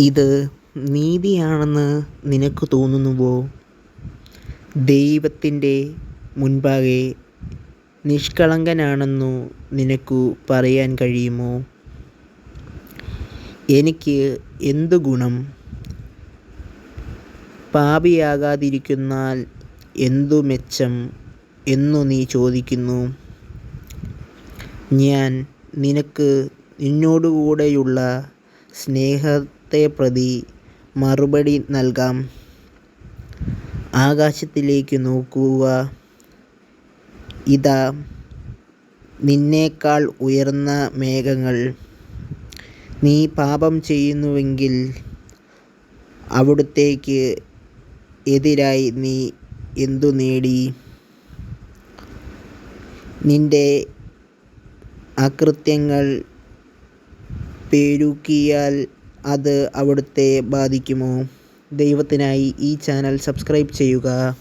ഇത് നീതിയാണെന്ന് നിനക്ക് തോന്നുന്നുവോ? ദൈവത്തിന്റെ മുൻപാകെ നിഷ്കളങ്കനാണെന്നു നിനക്കു പറയാൻ കഴിയുമോ? എനിക്ക് എന്തു ഗുണം? പാപിയാകാതിരിക്കുന്നാൽ എന്തു മെച്ചം എന്നു നീ ചോദിക്കുന്നു. ഞാൻ നിനക്ക് നിന്നോടുകൂടെയുള്ള സ്നേഹത്തെപ്രതി മറുപടി നൽകാം. ആകാശത്തിലേക്കു നോക്കുക. ഇതാ നിന്നേക്കാൾ ഉയർന്ന മേഘങ്ങൾ. നീ പാപം ചെയ്യുന്നുവെങ്കിൽ അവിടുത്തേക്ക് എതിരായി നീ എന്തു നേടി? നിന്റെ അകൃത്യങ്ങൾ പെരുകിയാൽ അത് അവിടുത്തെ ബാധിക്കുമോ? ദൈവത്തിനായി ഈ ചാനൽ സബ്സ്ക്രൈബ് ചെയ്യുക.